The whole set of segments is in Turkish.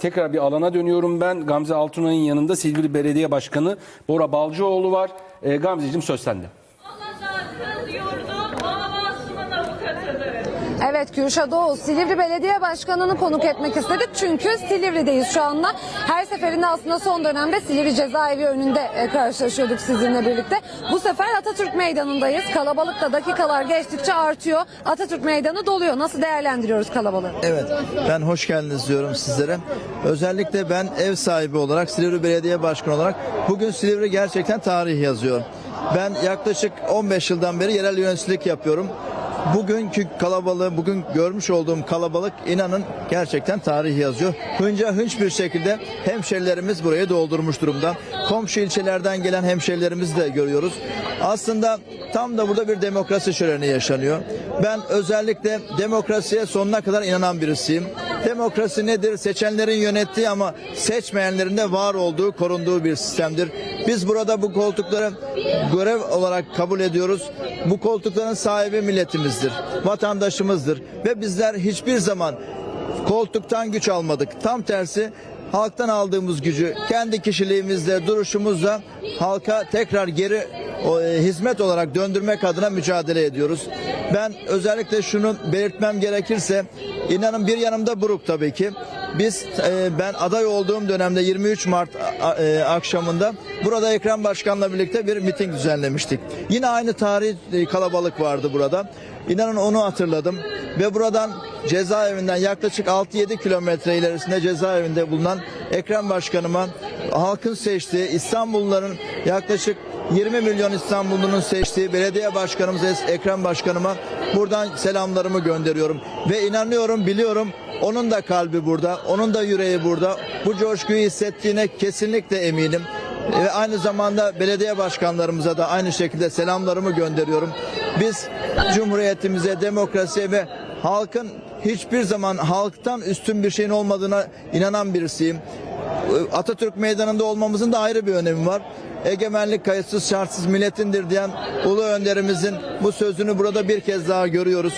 Tekrar bir alana dönüyorum ben. Gamze Altunay'ın yanında Silivri Belediye Başkanı Bora Balcıoğlu var. E, Gamzeciğim söz sende. Evet Kürşat Oğuz Silivri Belediye Başkanı'nı konuk etmek istedik çünkü Silivri'deyiz şu anda. Her seferinde aslında son dönemde Silivri Cezaevi önünde e, karşılaşıyorduk sizinle birlikte. Bu sefer Atatürk Meydanı'ndayız. Kalabalık da dakikalar geçtikçe artıyor. Atatürk Meydanı doluyor. Nasıl değerlendiriyoruz kalabalığı? Evet, ben hoş geldiniz diyorum sizlere. Özellikle ben ev sahibi olarak, Silivri Belediye Başkanı olarak bugün Silivri gerçekten tarih yazıyor. Ben yaklaşık 15 yıldan beri yerel yöneticilik yapıyorum. Bugünkü kalabalığı, bugün görmüş olduğum kalabalık inanın gerçekten tarih yazıyor. Hınca hınç bir şekilde hemşerilerimiz burayı doldurmuş durumda. Komşu ilçelerden gelen hemşerilerimizi de görüyoruz. Aslında tam da burada bir demokrasi şöleni yaşanıyor. Ben özellikle demokrasiye sonuna kadar inanan birisiyim. Demokrasi nedir? Seçenlerin yönettiği ama seçmeyenlerin de var olduğu, korunduğu bir sistemdir. Biz burada bu koltukları görev olarak kabul ediyoruz. Bu koltukların sahibi milletimizdir, vatandaşımızdır ve bizler hiçbir zaman koltuktan güç almadık. Tam tersi halktan aldığımız gücü kendi kişiliğimizle, duruşumuzla halka tekrar geri o, e, hizmet olarak döndürmek adına mücadele ediyoruz. Ben özellikle şunu belirtmem gerekirse inanın bir yanımda buruk tabii ki. Biz e, ben aday olduğum dönemde 23 Mart e, akşamında burada Ekrem Başkan'la birlikte bir miting düzenlemiştik. Yine aynı tarih e, kalabalık vardı burada. İnanın onu hatırladım ve buradan cezaevinden yaklaşık 6-7 kilometre ilerisinde cezaevinde bulunan Ekrem Başkanıma halkın seçtiği İstanbulluların yaklaşık 20 milyon İstanbullunun seçtiği belediye başkanımız Ekrem Başkanıma buradan selamlarımı gönderiyorum. Ve inanıyorum, biliyorum onun da kalbi burada, onun da yüreği burada. Bu coşkuyu hissettiğine kesinlikle eminim. Ve aynı zamanda belediye başkanlarımıza da aynı şekilde selamlarımı gönderiyorum. Biz Cumhuriyetimize, demokrasiye ve halkın hiçbir zaman halktan üstün bir şeyin olmadığına inanan birisiyim. Atatürk Meydanı'nda olmamızın da ayrı bir önemi var. Egemenlik kayıtsız şartsız milletindir diyen ulu önderimizin bu sözünü burada bir kez daha görüyoruz.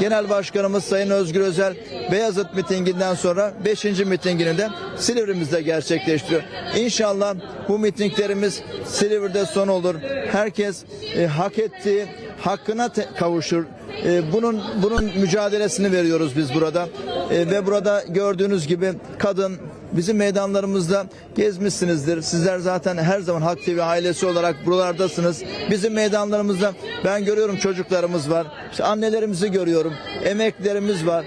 Genel Başkanımız Sayın Özgür Özel Beyazıt mitinginden sonra 5. mitingini de Silivri'mizde gerçekleştiriyor. İnşallah bu mitinglerimiz Silivri'de son olur. Herkes e, hak ettiği hakkına kavuşur. E, bunun bunun mücadelesini veriyoruz biz burada. E, ve burada gördüğünüz gibi kadın bizim meydanlarımızda gezmişsinizdir. Sizler zaten her zaman Halk TV ailesi olarak buralardasınız. Bizim meydanlarımızda ben görüyorum çocuklarımız var. İşte annelerimizi görüyorum. Emeklerimiz var.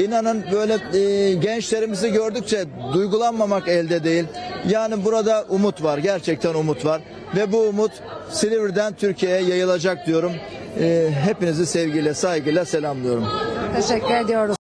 İnanın böyle e, gençlerimizi gördükçe duygulanmamak elde değil. Yani burada umut var. Gerçekten umut var. Ve bu umut Silivri'den Türkiye'ye yayılacak diyorum. E, hepinizi sevgiyle, saygıyla selamlıyorum. Teşekkür ediyoruz.